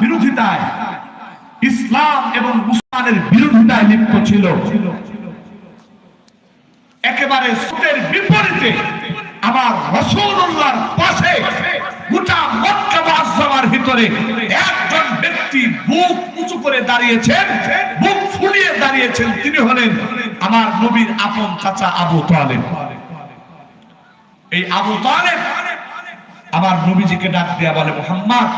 বিরোধিতায়, ইসলাম এবং মুসলমানের বিরোধিতায় লিপ্ত ছিল। একেবারে বিপরীতে রসুল্লাহর পাশে গোটা ভিতরে একজন ব্যক্তি বুক উঁচু করে দাঁড়িয়েছেন, বুক ফুলিয়ে দাঁড়িয়েছেন। তিনি হলেন আমার নবীর আপন চাচা আবু তালেব। এই আবু তালেব আমার নবীজিকে ডাক দেয়া বলে, মোহাম্মদ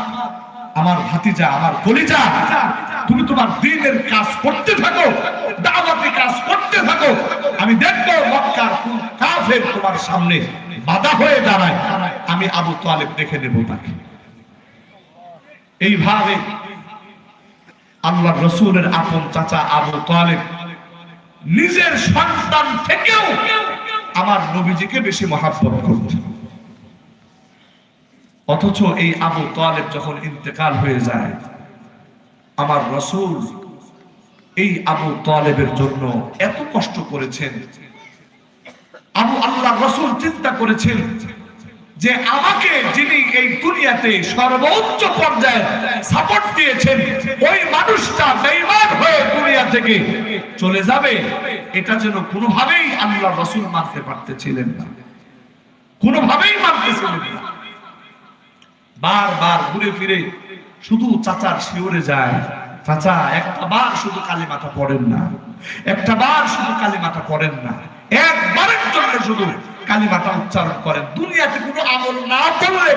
আমার ভাতিজা, আমার কলিজা, তুমি তোমার দিনের কাজ করতে থাকো, দাওয়াতি কাজ করতে থাকো। আমি দেখব মক্কার কাফের তোমার সামনে বাধা হয়ে দাঁড়ায়। আমি আবু তালেব দেখে নেব তাকে। এইভাবে আল্লাহ রসুলের আপন চাচা আবু তালেব নিজের সন্তান থেকেও আমার নবীজিকে বেশি মহাব্বত করতেন। অথচ এই আবু তালেব যখন ইন্তেকাল হয়ে যায়, আমার রসুল এই আবু তালেবের জন্য এত কষ্ট করেছেন। আবু আল্লাহ রসুল চিন্তা করেছেন যে আমাকে যিনি এই দুনিয়াতে সর্বোচ্চ পর্যায়ে সাপোর্ট দিয়েছেন, ওই মানুষটা বেঈমান হয়ে দুনিয়া থেকে চলে যাবে। এটা যেন কোনোভাবেই আল্লাহ রসুল মানতে পারতেছিলেন না। কোনোভাবেই মানতেছিলেন না। বারবার ঘুরে ফিরে শুধু চাচার শিওরে যায়। চাচা, একটা বার শুধু কালী মাথা পড়েন না। একটা বার শুধু কালী মাথা পড়েন না। একবারের জন্য শুধু কালী মাথা উচ্চারণ করেন। দুনিয়াতে কোনো আমল না করলে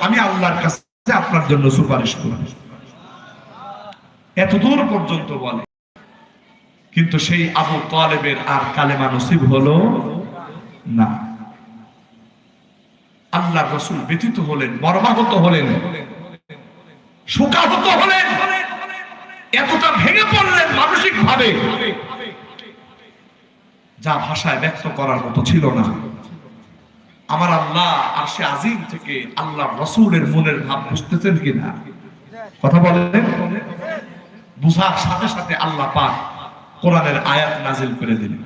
আমি আল্লাহর কাছে আপনার জন্য সুপারিশ করব। এত দূর পর্যন্ত বলে। কিন্তু সেই আবু তালেবের আর কালেমা নসিব হলো না। আল্লাহ রসুল ব্যতীত হলেন, মর্মাহত হলেন, শোকাহত হলেন, এতটা ভেঙে পড়লেন মানসিক ভাবে যা ভাষায় ব্যক্ত করার মতো ছিল না। আমার আল্লাহ আর সে আজিম থেকে আল্লাহ রসুলের মনের ভাব বুঝতেছেন কিনা? কথা বলেন। বুঝার সাথে সাথে আল্লাহ পাক কোরআনের আয়াত নাজিল করে দিলেন।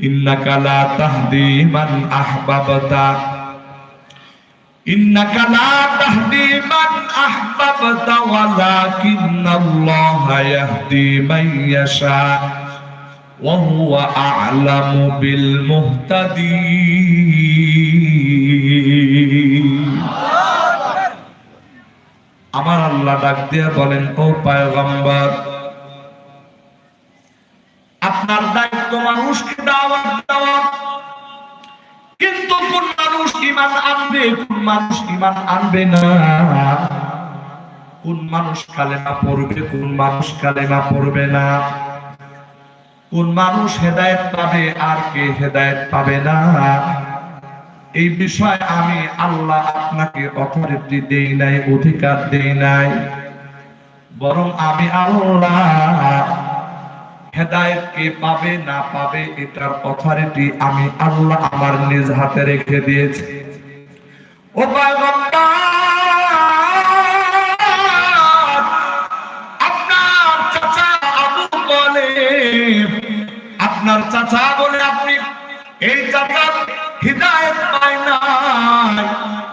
ইন্নাকা লা তাহদি মান আহবাবতা إنك لا تهدي من أحببت ولكن الله يهدي من يشاء وهو أعلم بالمهتدين আমার আল্লাহ ডাক দিয়ে বলেন ও পায়গম্বর আপনার দায়িত্ব মানুষকে দাওয়াত দেওয়া কিন্তু কোন মানুষ ইমান আনবে, কোন মানুষ ইমান আনবে না? কোন মানুষ কালেমা পড়বে, কোন মানুষ কালেমা পড়বে না? কোন মানুষ হেদায়েত পাবে, আর কে হেদায়েত পাবে না? এই বিষয়ে আমি আল্লাহ আপনাকে অথরিটি দেই নাই, অধিকার দেই নাই। বরং আমি আল্লাহ হেদায়েত কে পাবে না পাবে এটার অথরিটি আমি আল্লাহ আমার নিজ হাতে রেখে দিয়েছি। ও আপনার চাচা আবু বলে আপনার চাচা বলে আপনি, এই চাচা হৃদায়ত পায় নাই।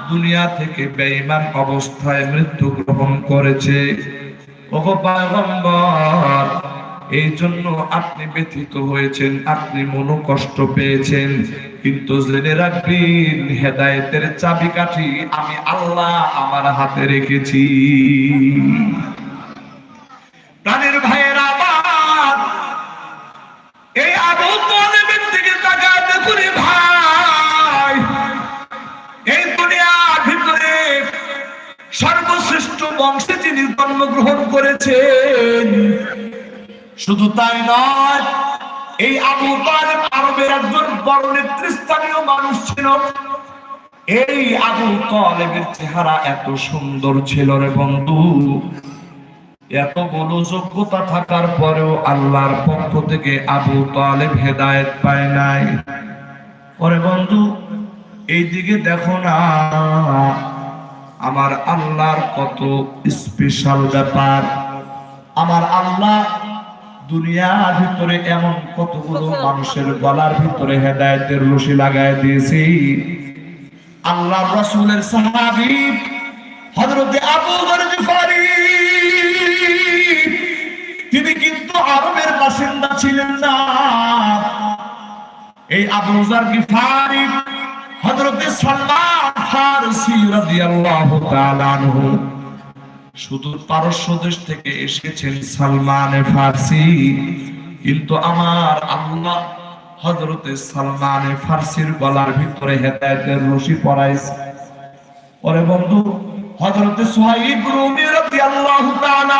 দুনিয়া থেকে বেঈমান অবস্থায় মৃত্যু গ্রহণ করেছে। ওগো পয়গম্বর এই জন্য আপনি ব্যথিত হয়েছেন, আপনি মনো কষ্ট পেয়েছেন। কিন্তু জেনে রাখবেন, হেদায়েতের চাবিকাঠি আমি আল্লাহ আমার হাতে রেখেছি। প্রাণের ভাইয়ের আবার এই আবু তালেবের দিকে তাকাতে করে ভাই। এই দুনিয়ার ভিতরে সর্বশ্রেষ্ঠ বংশে যিনি জন্মগ্রহণ করেছেন শুধু তাই নয়, এই আবু তালেব আরবের একজন বড় নেতৃস্থানীয় মানুষ ছিল। এই আবু তালেবের চেহারা এত সুন্দর ছিল রে বন্ধু। এত বড় যোগ্যতা থাকার পরেও আল্লাহর পক্ষ থেকে আবু তালেব হেদায়েত পায় নাই। ওরে বন্ধু, এই দিকে দেখো না। আমার আল্লাহর কত স্পেশাল ব্যাপার। আমার আল্লাহ দুনিয়ার ভিতরে এমন কতগুলো মানুষের গলার ভিতরে হেদায়তের রশি লাগায় দিয়েছি। আল্লাহ রসুলের সাহাবি হজরতে আবু গরজফারি তিনি কিন্তু আরবের বাসিন্দা ছিলেন না। এই আবু জার গিফারি হজরতে সালমান ফারসি রাদিয়াল্লাহু তাআলা আনহু সুদূর পারস্য দেশ থেকে এসেছেন সালমান ফারসি, কিন্তু আমার আল্লাহ হযরতে সালমান ফারসির গলার ভিতরে হেদায়েতের রশি পরাইছে। ওরে বন্ধু, হযরতে সুহাইব রুমি রাদিয়াল্লাহু তাআলা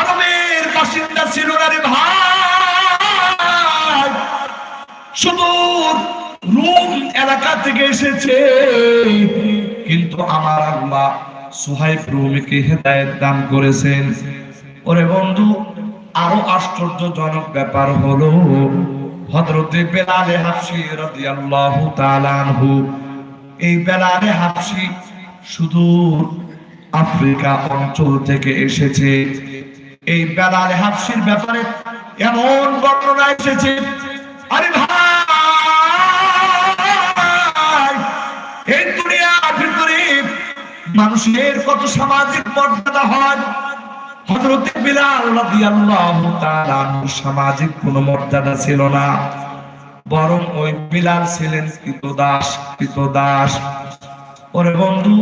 আরবের বাসিন্দা ছিল না রে ভাই। সুদূর রুম এলাকা থেকে এসেছে, কিন্তু আমার আল্লাহ সুহাইব রুমিকে হেদায়েত দান করেছেন। ওরে বন্ধু, আরও আশ্চর্যজনক ব্যাপার হলো, হযরতে বেলালে হাফসি রাদিয়াল্লাহু তাআলা আনহু, এই বেলালে হাফসি সুদূর আফ্রিকা অঞ্চল থেকে এসেছে। এই বেলাল হাফসির ব্যাপারে এমন বর্ণনা এসেছে, আরে মানুষের কত সামাজিক মর্যাদা হয়? হযরতে বিলাল সামাজিক কোনো মর্যাদা ছিল না। বরং ওই বিলাল ছিলেন কৃতদাস কৃতদাস। ওরে বন্ধু,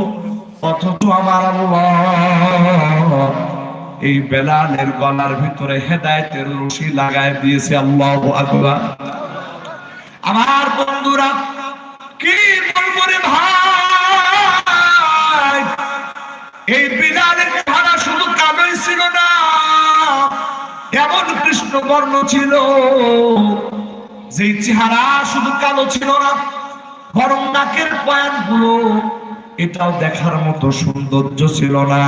অথচ আমার এই বেলালের গলার ভিতরে হেদায়েতের রশি লাগায় দিয়েছে আল্লাহু আমার বন্ধুরা, কি বলব রে ভাই? এই বিলালের চেহারা শুধু কালোই ছিল না, এমন কৃষ্ণ বর্ণ ছিল যে চেহারা শুধু কালো ছিল না, বরং নাকের পয়ানগুলো এটাও দেখার মতো সৌন্দর্য ছিল না,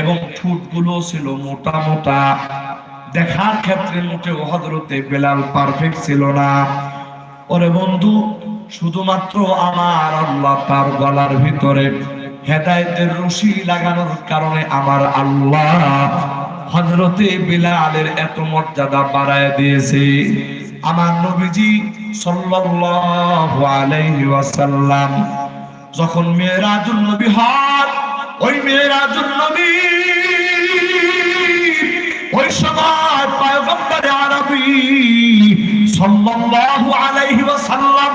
এবং ঠোঁটগুলো ছিল মোটা মোটা। দেখার ক্ষেত্রে মোটেও হজরতে বেলাল পারফেক্ট ছিল না। ওরে বন্ধু, শুধুমাত্র আমার আল্লাহ তার গলার ভিতরে হেদায়েতের রশি লাগানোর কারণে আমার আল্লাহ হজরতে বিলালের এত মর্যাদা বাড়ায় দিয়েছে। আমার নবীজি সাল্লাল্লাহু আলাইহি ওয়াসাল্লাম যখন মেয়েরাজুল নবী হয় ওই মেয়েরাজুল নবী ওই সময় পয়গম্বরে আরবি সাল্লাল্লাহু আলাইহি ওয়াসাল্লাম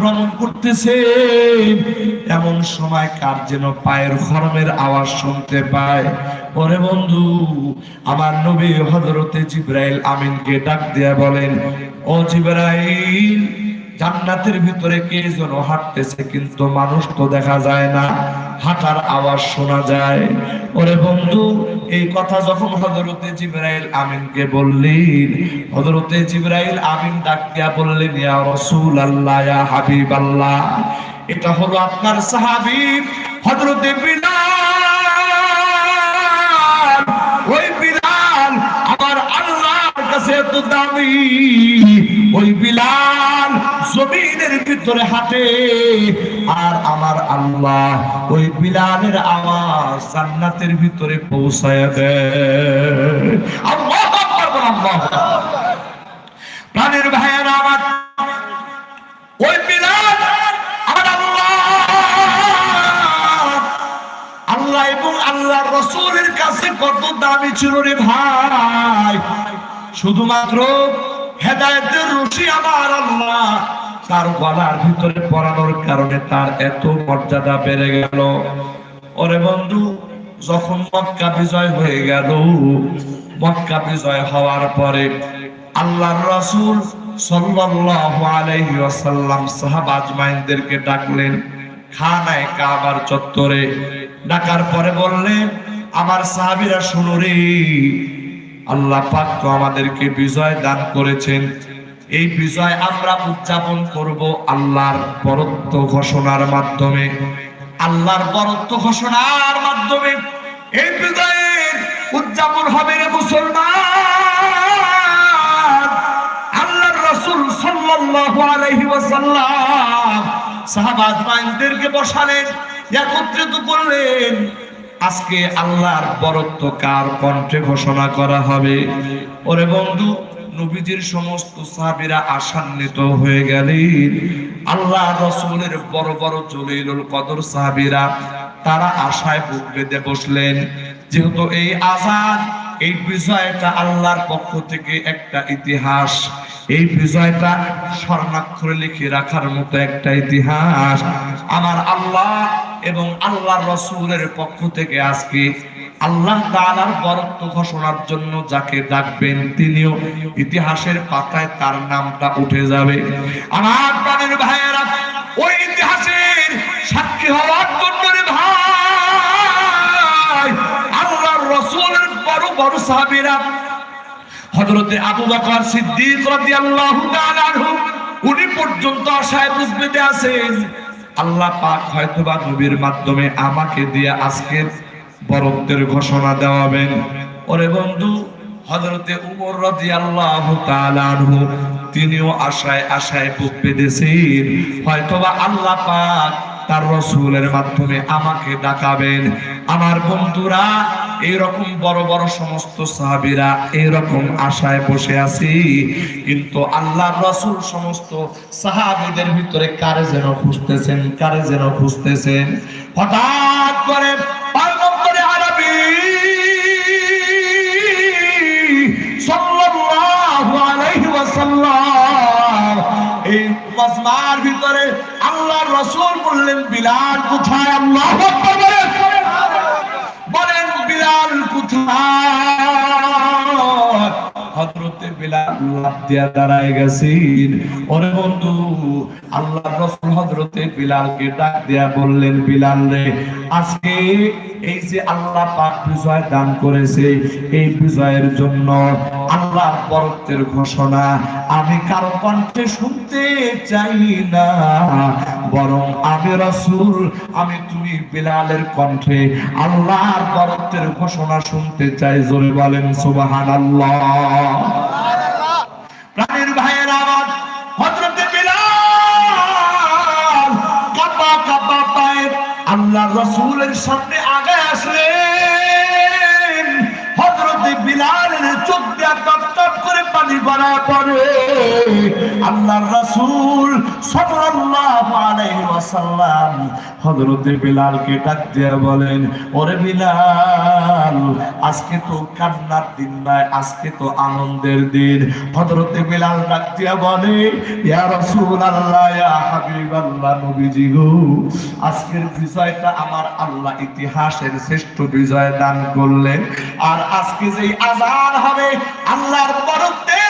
ভ্রমণ করতেছে, এমন সময় কার যেন পায়ের খরমের আওয়াজ শুনতে পায়। ওরে বন্ধু, আমার নবী হজরতে জিব্রাইল আমিনকে ডাক দেয়া বলেন, ও জিব্রাইল জান্নাতের ভিতরে কে যেন হাঁটতেছে, কিন্তু মানুষ তো দেখা যায় না। হাঁটার আওয়াজ শোনা যায়। ওরে বন্ধু, এই কথা যখন হজরতে জিব্রাইল আমিনকে বললেন হজরতে জিব্রাইল আমিন ডাক দিয়া বললেন, ইয়া রাসূল আল্লাহ ইয়া হাবিব আল্লাহ এটা হলো আপনার সাহাবী হজরতে বিলাল। দামি, ওই বিলাল জমিনের ভিতরে হাঁটে। আর আমার আল্লাহ ওই বিলালের আওয়াজ জান্নাতের ভিতরে পৌঁছায় দেয়। প্রাণের ভাইয়েরা আমার, ওই বিলাল আমার আল্লাহ। আল্লাহ এবং আল্লাহ রসুলের কাছে কত দামি ছিল রে ভাই। শুধুমাত্র হেদায়তের রশি আমার আল্লাহ। তার গলার ভিতরে পরানোর কারণে তার এত মর্যাদা বেড়ে গেল। ওরে বন্ধু, যখন মক্কা বিজয় হয়ে গেল, মক্কা বিজয় হওয়ার পরে আল্লাহর রাসূল সাল্লাল্লাহু আলাইহি ওয়াসাল্লাম সাহাবা আজমাইনদেরকে ডাকলেন খানায় কাবার চত্বরে। ডাকার পরে বললেন, আমার সাহাবীরা শুনো রে আল্লাহ পাক তো আমাদেরকে বিজয় দান করেছেন। এই বিজয় আমরা উদযাপন করব আল্লাহর বরত্ব ঘোষণার মাধ্যমে। আল্লাহর বরত্ব ঘোষণার মাধ্যমে। এই বিজয়ের উদযাপন হবে রে মুসলমান। আল্লাহর রাসূল সাল্লাল্লাহু আলাইহি ওয়াসাল্লাম সাহাবা আজমাইনদেরকে বসালেন, একত্রিত করলেন। আজকে আল্লাহর বরত্ব কার কণ্ঠে ঘোষণা করা হবে? ওরে বন্ধু, নবীজির সমস্ত সাহাবীরা আশান্বিত হয়ে গেলেন আল্লাহ রসুলের বড় বড় জলিলুল কদর সাহাবীরা তারা আশায় বুক বেঁধে বসলেন। যেহেতু এই আজান এই বিষয়টা আল্লাহর পক্ষ থেকে একটা ইতিহাস। এই বিজয়টা স্বর্ণাক্ষরে লিখে রাখার মতো একটা ইতিহাস। আমার আল্লাহ এবং আল্লাহর রসুলের পক্ষ থেকে আজকে আল্লাহ তাআলার বরত্ব ঘোষণার জন্য যাকে ডাকবেন, তিনিও ইতিহাসের পাতায় তার নামটা উঠে যাবে। আমার প্রাণের ভাইয়েরা, ওই ইতিহাসের সাক্ষী হওয়ার জন্য ভাই, আল্লাহর রসুলের বড় বড় সাহাবীরা হযরতে আবু বকর সিদ্দিক রাদিয়াল্লাহু তাআলা আনহু, উনি পর্যন্ত আশায় বুঝবেতে আছেন। আল্লাহ পাক হয়তোবা নবীর মাধ্যমে আমাকে দিয়ে আজকের বরত্বের ঘোষণা দেওয়াবেন। ওরে বন্ধু, হযরতে উমর রাদিয়াল্লাহু তাআলা আনহু, তিনিও আশায় আশায় বুক বেঁধেছেন। হয়তোবা আল্লাহ পাক তার রসুলের মাধ্যমে আমাকে ডাকাবেন। আমার বন্ধুরা এইরকম বড় বড় সমস্ত সাহাবিরা এইরকম আশায় বসে আছি। কিন্তু আল্লাহ রসুল সমস্ত সাহাবিদের ভিতরে কারে যেন খুঁজতেছেন, কারে যেন খুঁজতেছেন? হঠাৎ করে এই মজমার ভিতরে আল্লাহর রসুল বললেন বিলাল কোথায়? আল্লাহ বলেন। বলেন বিলাল কোথায়? আল্লাহ বিজয়ের জন্য আল্লাহর বরত্বের ঘোষণা আমি কারও কণ্ঠে শুনতে চাই না, বরং আমি রাসূল, আমি তুমি বিলালের কণ্ঠে আল্লাহর বরত্বের ঘোষণা শুনতে চাই। জোরে বলেন প্রাণের আল্লাহর রসুলের সামনে আগে আসলেন পড়ে আল্লাহর রাসূল সাল্লাল্লাহু আলাইহি ওয়াসাল্লাম হযরতে বিলালকে বলেন, ওরে বিলাল, আজকে তো কান্নার দিন নয়, আজকে তো আনন্দের দিন। হযরতে বিলাল ডাক বলে, ইয়া রাসূলুল্লাহ, ইয়া হাবিবাল্লাহ, নবীজি গো, আজকের বিজয়টা আমার আল্লাহ ইতিহাসের শ্রেষ্ঠ বিজয় দান করলেন। আর আজকে যেই আজান হবে, আল্লাহর বরত্বের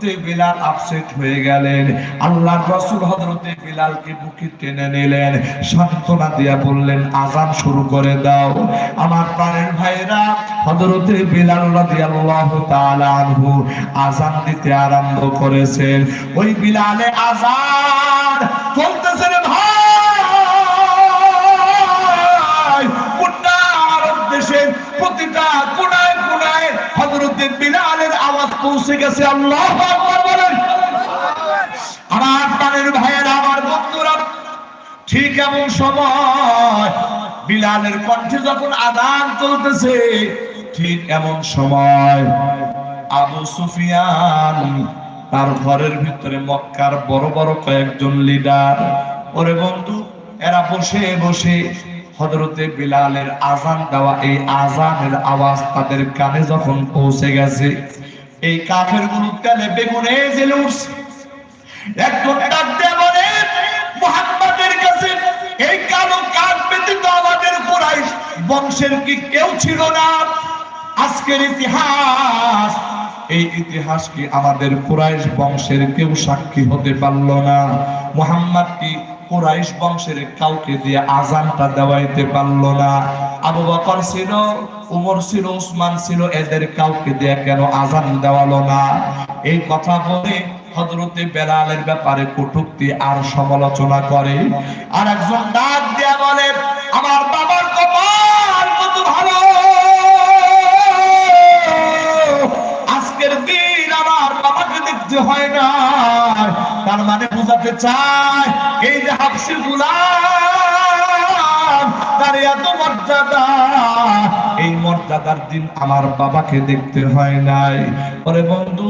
হজরতে বিলাল আপসেট হয়ে গেলেন। আল্লাহর রসুল হজরতে বিলালকে বুকে টেনে নিলেন, সান্ত্বনা দিয়া বললেন আজান শুরু করে দাও। আমার প্রাণের ভাইরা হজরতে বিলাল রাদিয়াল্লাহু তাআলা আনহু আজান দিতে আরম্ভ করেছেন। ওই বিলালে আজান হযরতে বিলালের আওয়াজ পৌঁছে গেছে, আল্লাহু বলেন। আমার প্রাণের আমার বন্ধুরা, ঠিক এমন সময় বিলালের কণ্ঠে যখন আদান চলতেছে, ঠিক এমন সময় আবু সুফিয়ান তার ঘরের ভিতরে মক্কার বড় বড় কয়েকজন লিডার ওরে বন্ধু, এরা বসে বসে হজরতে বিলালের আজান দেওয়া, এই আজানের আওয়াজ তাদের কানে যখন পৌঁছে গেছে, এই কাফেরগুলো তেলে বেগুনে জেলে উঠছে। কাছে এই আমাদের কুরাইশ বংশের কি কেউ ছিল না? আজকের ইতিহাস, এই আমাদের বংশের কেউ সাক্ষী হতে পারল না? মুহাম্মদ কি কুরাইশ বংশের কাউকে দিয়ে আজানটা দেওয়াইতে পারল না। আবু বকর ছিল, উমর ছিল, উসমান ছিল, এদের কাউকে দিয়ে কেন আজান দেওয়ালো না? এই কথা বলে হজরতে বেলালের ব্যাপারে কটুক্তি আর সমালোচনা করে। আর একজন ডাক দিয়া বলে মানে চায়, এই যে হাফসি গুলাম, তার এত মর্যাদা, এই মর্যাদার দিন আমার বাবাকে দেখতে হয় নাই। পরে বন্ধু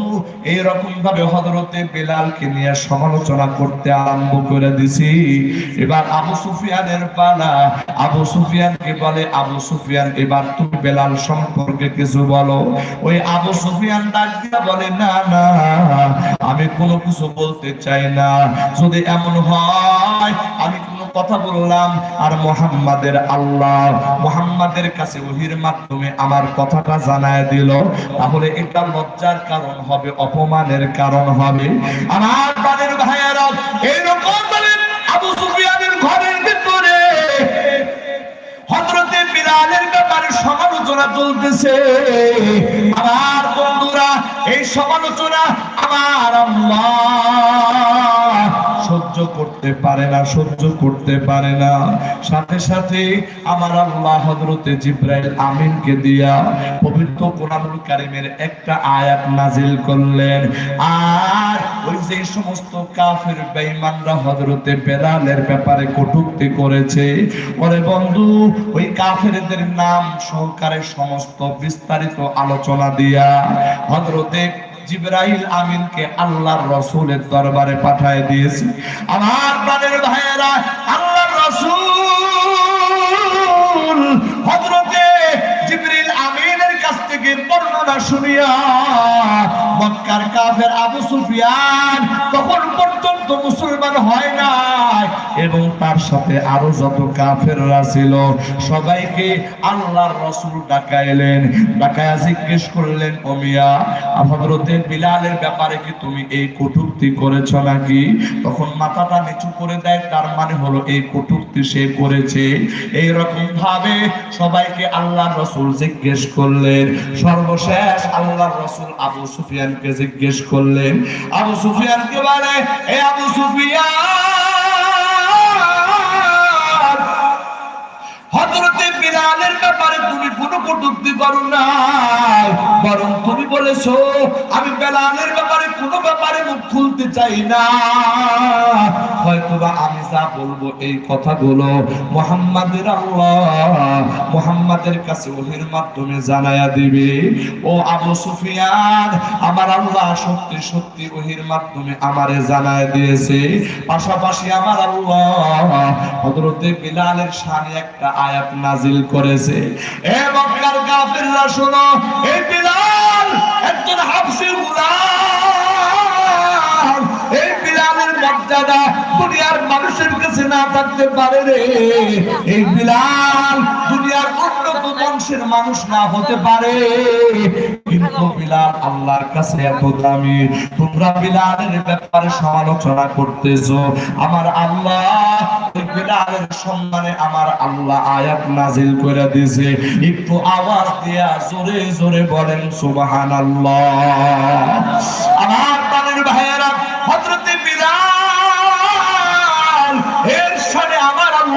এইরকম ভাবে হজরতে বেলালকে নিয়ে সমালোচনা করতে আরম্ভ করে দিছি। এবার আবু সুফিয়ানের পালা। আবু সুফিয়ানকে বলে, আবু সুফিয়ান, এবার তুমি বেলাল সম্পর্কে কিছু বলো। ওই আবু সুফিয়ান ডাক দিয়া বলে, না না, আমি কোনো কিছু বলতে চাই না। যদি এমন হয়, আমি কথা বললাম, আর মোহাম্মদের আল্লাহ মোহাম্মদের কাছে ওহির মাধ্যমে আমার কথাটা জানায় দিল। তাহলে এটা লজ্জার কারণ হবে, অপমানের কারণ হবে। আমার বাড়ির ভাইয়েরা এইরকম আমার বন্ধুরা, এই সমালোচনা আমার আল্লাহ সহ্য করতে পারে না, সহ্য করতে পারে না। সাথে সাথে আমার আল্লাহ হজরতে জিব্রাইল আমিনকে দিয়া পবিত্র কোরআনুল কারিমের একটা আয়াত নাজিল করলেন। আর ওই যে সমস্ত কাফের বেঈমানরা হজরতে বেলালের ব্যাপারে কটূক্তি করেছে, ওরে বন্ধু, ওই কাফেরদের নাম সহকারে সমস্ত বিস্তারিত আলোচনা দিয়া হজরতে জিব্রাইল আমিনকে আল্লাহর রসুলের দরবারে পাঠায় দিয়েছি। আমার প্রাণের ভাইয়েরা, আল্লাহর রসুল হজরতে জিব্রিল আমিনের কাছ থেকে বর্ণনা শুনিয়া মক্কার কাফের আবু সুফিয়ান মুসলমান হয় নাই। এবং তার সাথে আরও যত কাফেররা ছিল, সবাইকে আল্লাহর রসুল ডাকাইলেন। ডাকায়া জিজ্ঞেস করলেন ওমিয়া হযরতে বিলালের ব্যাপারে কি তুমি এই কটূক্তি করেছ নাকি? তখন মাথাটা নিচু করে দেয়, তার মানে হলো এই কটূক্তি সে করেছে। এই রকম ভাবে সবাইকে আল্লাহর রসুল জিজ্ঞেস করলেন। সর্বশেষ আল্লাহর রসুল আবু সুফিয়ানকে জিজ্ঞেস করলেন। আবু সুফিয়ানকে বলে, এ আবু সুফিয়ান। হযরতে বিলালের ব্যাপারে তুমি কোনো কটূক্তি করো বরং তুমি বলেছ, আমি বেলালের ব্যাপারে কোনো ব্যাপারে মুখ খুলতে চাই না। আমি যা বলব এই কথাগুলো মোহাম্মদের আল্লাহ মোহাম্মদের কাছে ওহির মাধ্যমে জানায়া দিবে। ও আবু সুফিয়ান, আমার আল্লাহ সত্যি সত্যি ওহির মাধ্যমে আমারে জানায় দিয়েছে। পাশাপাশি আমার আল্লাহ হযরতে বিলালের শানে একটা আয়াত নাজিল করেছে। এ মক্কার কাফেররা শোনো এই বিলাল একজন হাবশী গোলাম। মর্যাদা দুনিয়ার মানুষের কাছে না থাকতে পারে রে। এই বিলাল দুনিয়ার বংশের মানুষ না হতে পারে। কিন্তু বিলাল আল্লাহর কাছে এত দামি। তোমরা বিলালের ব্যাপারে সমালোচনা করতেছো। আমার আল্লাহ বিলালের সম্মানে আমার আল্লাহ আয়াত নাজিল করে দিয়েছে। একটু আওয়াজ দিয়া জোরে জোরে বলেন, সুবহানাল্লাহ। আমার প্রাণের ভাইয়েরা, হযরতে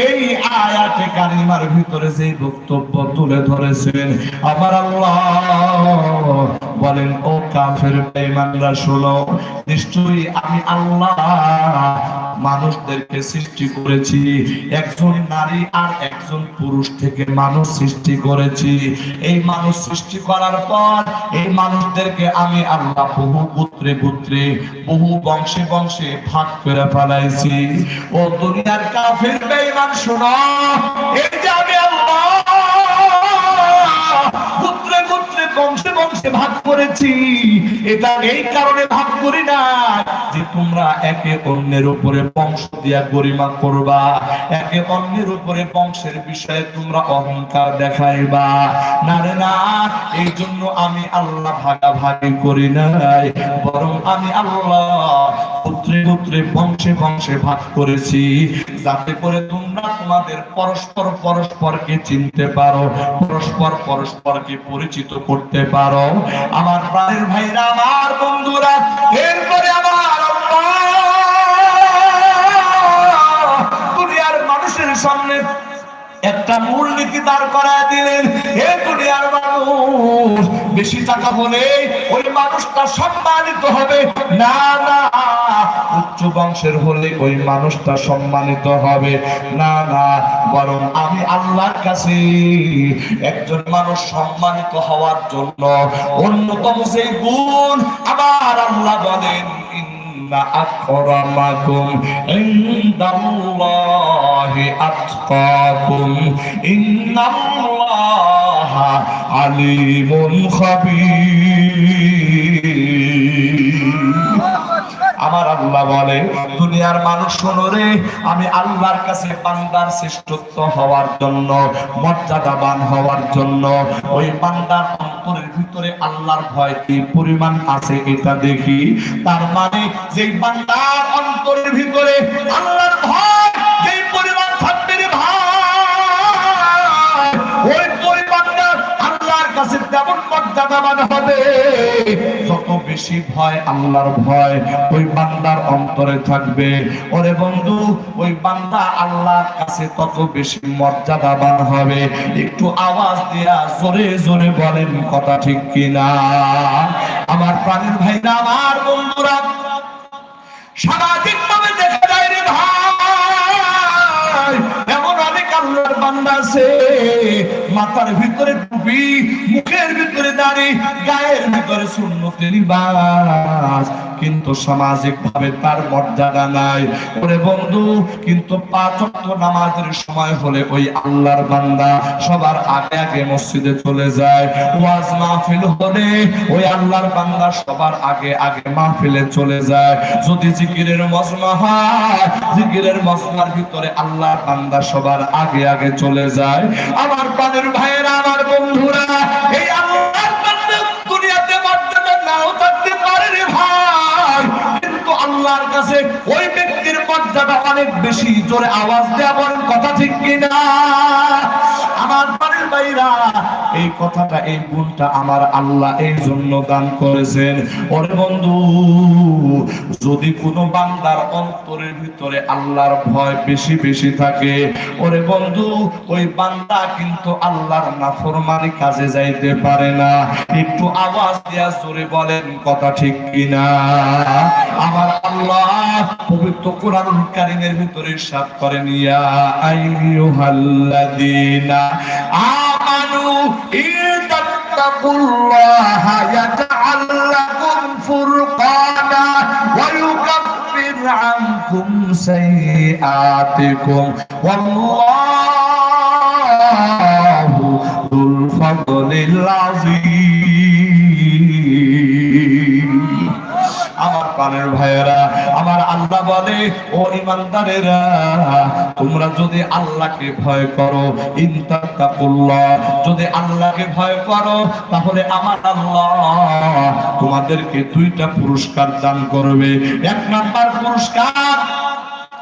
এই আয়াতে কারিমার ভিতরে যে বক্তব্য তুলে ধরেছেন আমার আল্লাহ বলেন, ও কাফের বেঈমানরা, শোনো, নিশ্চয়ই আমি আল্লাহ মানুষদেরকে সৃষ্টি করেছি। একজন নারী আর একজন পুরুষ থেকে মানুষ সৃষ্টি করেছি। এই মানুষ সৃষ্টি করার পর, এই মানুষদেরকে আমি আল্লাহ বহু পুত্রে পুত্রে, বহু বংশে বংশে ভাগ করে ফেলাইছি। ও দুনিয়ার কাফের বেঈমান, শোনো, এই যে আমি আল্লাহ বংশে ভাগ করেছি। এটা এই কারণে ভাগ করি না যে তোমরা একে অন্যের উপরে বংশ দিয়া গরিমা করবা। একে অন্যের উপরে বংশের বিষয়ে তোমরা অহংকার দেখাইবা। না রে না এই জন্য আমি আল্লাহ ভাগাভাগি করি নাই, বরং আমি আল্লাহ পুত্রে পুত্রে বংশে বংশে ভাগ করেছি। যাতে করে তোমরা তোমাদের পরস্পর পরস্পরকে চিনতে পারো, পরস্পর পরস্পরকে পরিচিত করতে পারো। আমার প্রাণের ভাইরা, আমার বন্ধুরা, এরপরে আমার দুনিয়ার মানুষের সামনে একটা মূলনীতি দাঁড় করায় দিলেন, হে দুনিয়ার মানুষ, বেশি টাকা হলে ওই মানুষটা সম্মানিত হবে। না না, উচ্চ বংশের হলে ওই মানুষটা সম্মানিত হবে। না না, বরং আমি আল্লাহর কাছে একজন মানুষ সম্মানিত হওয়ার জন্য অন্যতম সেই গুণ আবার আল্লাহ বলেন ইন্না আকরামাকুম ইনদাল্লাহি আতকাকুম ইন্নাল্লাহা আলিমুন খাবীর আমার আল্লাহ বলে দুনিয়ার মানুষ শোনো রে, আমি আল্লাহর কাছে বান্দার শ্রেষ্ঠত্ব হওয়ার জন্য, মর্যাদাবান হওয়ার জন্য, ওই বান্দার অন্তরের ভিতরে আল্লাহর ভয় কি পরিমাণ আছে এটা দেখি। তার মানে যে বান্দার অন্তরের ভিতরে আল্লাহর ভয় কাছে তেমন মর্যাদাবান হবে। যত বেশি ভয়, আল্লাহর ভয়, ওই বান্দার অন্তরে থাকবে। ওরে বন্ধু, ওই বান্দা আল্লাহর কাছে তত বেশি মর্যাদাবান হবে। একটু আওয়াজ দিয়া জোরে জোরে বলেন কথা ঠিক কিনা? আমার প্রাণের ভাইরা, আমার বন্ধুরা সামাজিক দেখা যায় রে ভাই। এমন অনেক আল্লাহর বান্দা আছে মাথার ভিতরে টুপি মুখের ভিতরে দাড়ি, গায়ের ভিতরে সুন্নতি লিবাস। কিন্তু সামাজিক ভাবে তার মর্যাদা নাই। ওরে বন্ধু, কিন্তু পাঁচ নামাজের সময় হলে ওই আল্লাহর বান্দা সবার আগে আগে মসজিদে চলে যায়। ওয়াজ মাহফিল হলে ওই আল্লাহর বান্দা সবার আগে আগে মাহফিলে চলে যায়। যদি জিকিরের মজমা হয়, জিকিরের মজমার ভিতরে আল্লাহর বান্দা সবার আগে আগে চলে যায়। আমার প্রাণের ভাইয়েরা, আমার বন্ধুরা, এই আল্লাহর দুনিয়াতে মর্যাদা নাও থাকতে পারে রে ভাই। কিন্তু আল্লাহর কাছে ওই ব্যক্তির মর্যাদা অনেক বেশি। জোরে আওয়াজ দেওয়া কথা ঠিক কিনা? আমার বাড়ির ভাইরা এই কথাটা, এই গুণটা আমার আল্লাহ এই জন্য দান করেছেন। ওরে বন্ধু, যদি কোনো বান্দার অন্তরের ভিতরে আল্লাহর ভয় বেশি বেশি থাকে, ওরে বন্ধু, ওই বান্দা কিন্তু আল্লাহর নাফরমানি কাজে যাইতে পারে না। একটু আওয়াজ দিয়া জোরে বলেন, কথা ঠিক কিনা? আমার আল্লাহ পবিত্র কোরআনুল কারীমের ভিতরে সাত করেন, ইয়া আইয়ুহাল্লাযীনা আমানু ইত্তাকুল্লাহা ইয়াজআল লাকুম ফুরকানা ওয়া ইউকাফির আনকুম সাইয়্যাতিকুম ওয়াল্লাহু যুল ফাদলিল আযীম প্রাণের ভাইয়েরা, আমার আল্লাহ বলে, ও ইমানদারেরা, তোমরা যদি আল্লাহকে ভয় করো যদি আল্লাহকে ভয় করো, তাহলে আমার আল্লাহ তোমাদেরকে দুইটা পুরস্কার দান করবে। এক নাম্বার পুরস্কার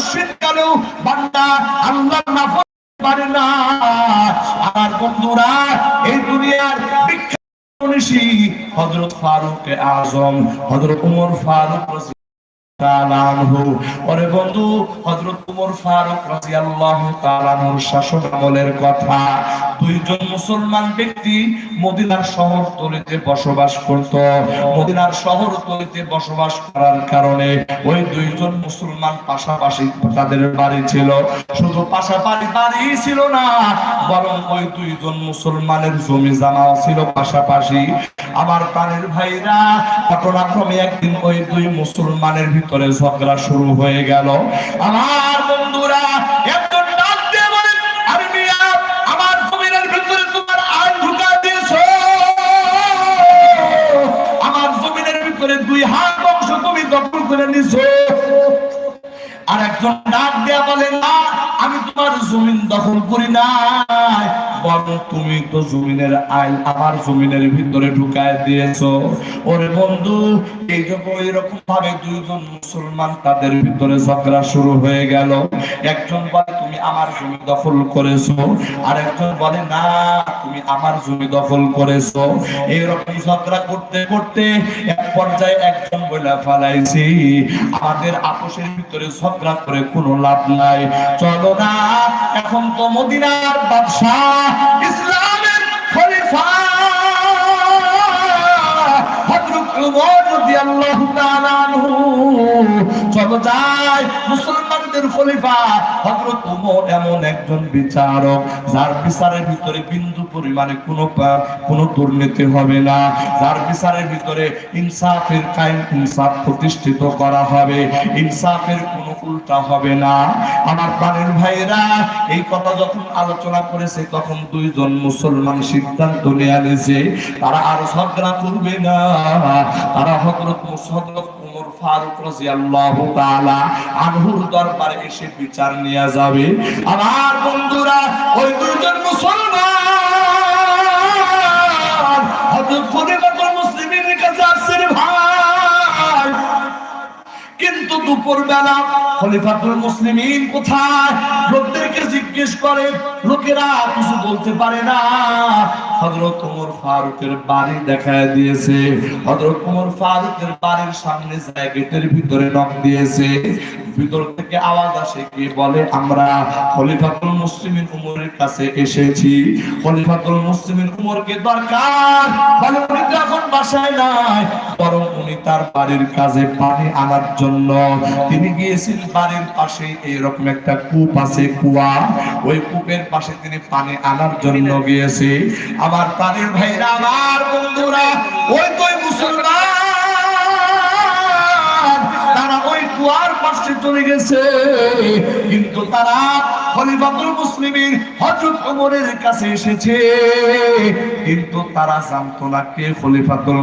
বান্দা গেল, বান্দা আল্লাহ নাফর পারে না। আর বন্ধুরা, এই দুনিয়ার বিখ্যাত হজরত ফারুক আজম হজরত উমর ফারুক বন্ধু হজরত উমর ফারুক রাদিয়াল্লাহু তাআলা আনহুর শাসন আমলের কথা। দুইজন মুসলমান ব্যক্তি মদিনার শহর তলিতে বসবাস করত। মদিনার শহর তলিতে বসবাস করার কারণে ওই দুইজন মুসলমান পাশাপাশি তাদের বাড়ি ছিল। শুধু পাশাপাশি বাড়ি ছিল না, বরং ওই দুইজন মুসলমানের জমি জামাও ছিল পাশাপাশি। আমার প্রাণের ভাইরা, ঘটনাক্রমে একদিন ওই দুই মুসলমানের ভিতরে ঝগড়া শুরু হয়ে গেল। আমার বন্ধুরা তুমি তো জমিনের আইন আমার জমিনের ভিতরে ঢুকায় দিয়েছ। ওরে বন্ধু, এই এরকম ভাবে দুইজন মুসলমান তাদের ভিতরে ঝগড়া শুরু হয়ে গেল। একজন বলে, তুমি আমার জমি দখল করেছ। আর একজন বলে, না, তুমি আমার জমি দখল করেছ। এইরকম ঝগড়া করতে করতে এক পর্যায়ে একজন বলে, ফালাইছি। আমাদের আপোষের ভিতরে ঝগড়া করে কোনো লাভ নাই। চলো না, এখন তো মদিনার বাদশাহ ইসলামের খলিফা হযরত উমর রাদিয়াল্লাহু তাআলা আনহু। চলো যাই মুসলমানদের খলিফা হযরত উমর এমন একজন বিচারক, যার বিচারের ভিতরে বিন্দু পরিমাণে কোনো কোনো দুর্নীতি হবে না। যার বিচারের ভিতরে ইনসাফের কায়েম ইনসাফ প্রতিষ্ঠিত করা হবে। ইনসাফের কোনো উল্টা হবে না। আমার প্রাণের ভাইরা এই কথা যখন আলোচনা করেছে, তখন দুইজন মুসলমান সিদ্ধান্ত নিয়ে নিয়েছে, তারা আর ঝগড়া করবে না। তারা হযরত উমর ফারুক রাদিয়াল্লাহু তাআলা আনহুর দরবারে এসে বিচার নিয়ে যাবে। আমার বন্ধুরা, ওই দুইজন মুসলমান। হযরত খলিফাতুল মুসলিমিনের কাছে আসছে রে ভাই। কিন্তু দুপুর বেলা খলিফাতুল মুসলিমিন কোথায়? লোকদেরকে জিজ্ঞেস করে, লোকেরা কিছু বলতে পারে না। হযরত ওমর ফারুকের বাড়ি দেখায় দিয়েছে। ওমর ফারুকের বাড়ির সামনে ভিতরে দিয়েছে। ভিতর থেকে আওয়াজ আসে, কি বলে, আমরা খলিফাতুল মুসলিমিন উমরের কাছে এসেছি। খলিফাতুল মুসলিমিন উমরকে দরকার। বলে, উনি তো এখন বাসায় নাই। বরং উনি তার বাড়ির কাজে পানি আনার জন্য। তিনি গিয়েছেন বাড়ির পাশে এইরকম একটা কূপ আছে, কুয়া। ওই কূপের পাশে তিনি পানি আনার জন্য গিয়েছে। আমার প্রাণের ভাইরা, আমার বন্ধুরা, ওই তো মুসলমান, তারা ওই কুয়ার পাশে চলে গেছে। কিন্তু তারা খলিফাতুল মুসলিমের হযরত ওমরের কাছে এসেছে। কিন্তু তারা জানতো না কে খলিফাতুল